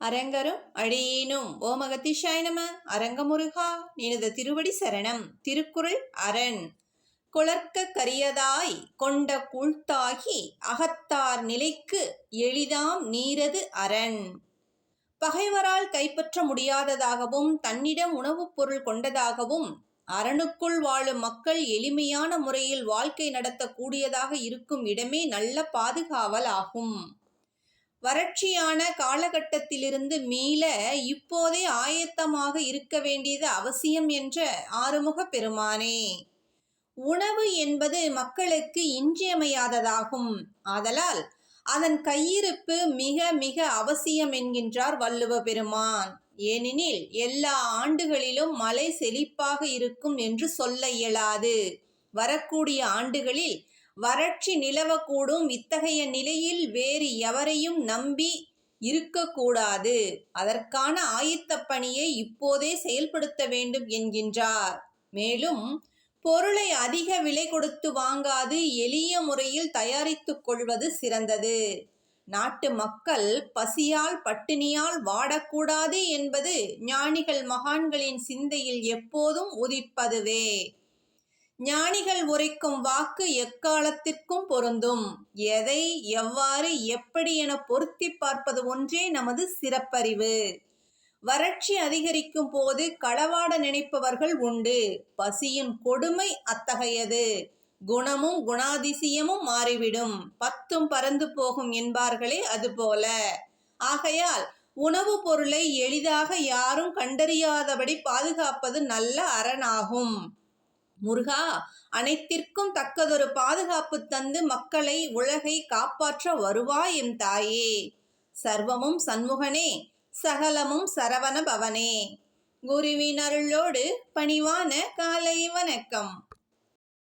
அரங்கரும் அடியேனும். ஓமகத்திஷாய நம. அரங்கமுருகா நினது திருவடி சரணம். திருக்குறள் அரண். குளர்க்க கரியதாய் கொண்ட கூழ்த்தாகி அகத்தார் நிலைக்கு எளிதாம் நீரது அரண். பகைவரால் கைப்பற்ற முடியாததாகவும் தன்னிடம் உணவுப் பொருள் கொண்டதாகவும் அரணுக்குள் வாழும் மக்கள் எளிமையான முறையில் வாழ்க்கை நடத்தக்கூடியதாக இருக்கும் இடமே நல்ல பாதுகாவல் ஆகும். வறட்சியான காலகட்டத்திலிருந்து மீள இப்போதே ஆயத்தமாக இருக்க வேண்டியது அவசியம் என்ற ஆறுமுக பெருமானே. உணவு என்பது மக்களுக்கு இன்றியமையாததாகும். ஆதலால் அதன் கையிருப்பு மிக மிக அவசியம் என்கின்றார் வள்ளுவ பெருமான். ஏனெனில் எல்லா ஆண்டுகளிலும் மழை செழிப்பாக இருக்கும் என்று சொல்ல இயலாது. வரக்கூடிய ஆண்டுகளில் வறட்சி நிலவக்கூடும். இத்தகைய நிலையில் வேறு எவரையும் நம்பி இருக்கக்கூடாது. அதற்கான ஆயத்த பணியை இப்போதே செயல்படுத்த வேண்டும் என்கின்றார். மேலும் பொருளை அதிக விலை கொடுத்து வாங்காது எளிய முறையில் தயாரித்துக் கொள்வது சிறந்தது. நாட்டு மக்கள் பசியால் பட்டினியால் வாடக்கூடாது என்பது ஞானிகள் மகான்களின் சிந்தையில் எப்போதும் உதிப்பதுவே. ஞானிகள் உரைக்கும் வாக்கு எக்காலத்திற்கும் பொருந்தும். எதை எவ்வாறு எப்படி என பொருத்தி பார்ப்பது ஒன்றே நமது சிறப்பறிவு. வறட்சி அதிகரிக்கும் போது களவாட நினைப்பவர்கள் உண்டு. பசியின் கொடுமை அத்தகையது. குணமும் குணாதிசயமும் மாறிவிடும். பத்தும் பறந்து போகும் என்பார்களே அதுபோல. ஆகையால் உணவுப் பொருளை எளிதாக யாரும் கண்டறியாதபடி பாதுகாப்பது நல்ல அரணாகும். முருகா அனைத்திற்கும் தக்கதொரு பாதுகாப்பு தந்து மக்களை உலகை காப்பாற்ற வருவாய் எம் தாயே. சர்வமும் சண்முகனே சகலமும் சரவண பவனே. குருவின் அருளோடு பணிவான காலை வணக்கம்.